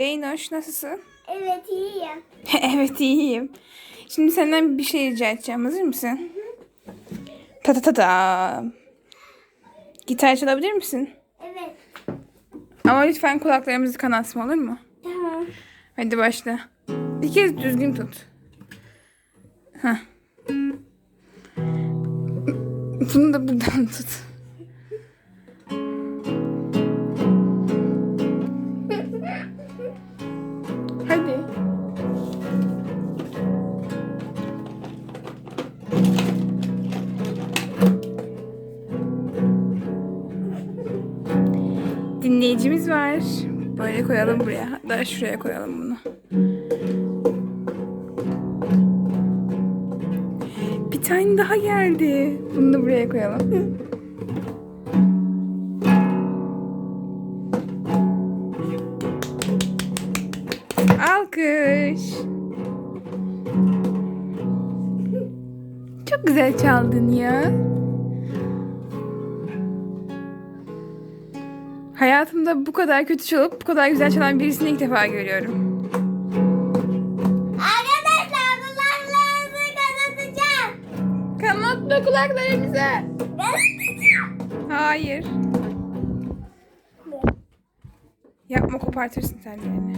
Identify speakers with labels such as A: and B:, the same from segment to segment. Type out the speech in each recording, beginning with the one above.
A: Beynoş nasılsın?
B: Evet iyiyim.
A: evet iyiyim. Şimdi senden bir şey rica edeceğim. Hazır mısın? Ta ta ta ta. Gitar çalabilir misin?
B: Evet.
A: Ama lütfen kulaklarımızı kanatma olur mu?
B: Tamam.
A: Hadi başla. Bir kez düzgün tut. Heh. Bunu da buradan tut. Dinleyicimiz var. Böyle koyalım buraya. Hatta şuraya koyalım bunu. Bir tane daha geldi. Bunu da buraya koyalım. Alkış. Çok güzel çaldın ya. Hayatımda bu kadar kötü çalıp bu kadar güzel çalan birisini ilk defa görüyorum.
B: Arkadaşlar kulaklarınızı kanatacağım.
A: Kanatma kulaklarımızı.
B: Kanatacağım.
A: Hayır. Yapma kopartırsın tellerini.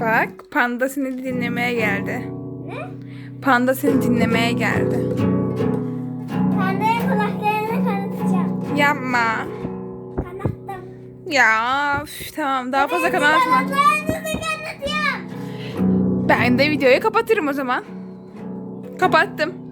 A: Bak panda seni dinlemeye geldi.
B: Ne?
A: Panda seni dinlemeye geldi.
B: Pandaya kulaklarını kanatacağım.
A: Yapma.
B: Kanattım.
A: Ya üf, tamam daha fazla kanatma.
B: Kulaklarınızı kanatacağım.
A: Ben de videoyu kapatırım o zaman. Kapattım.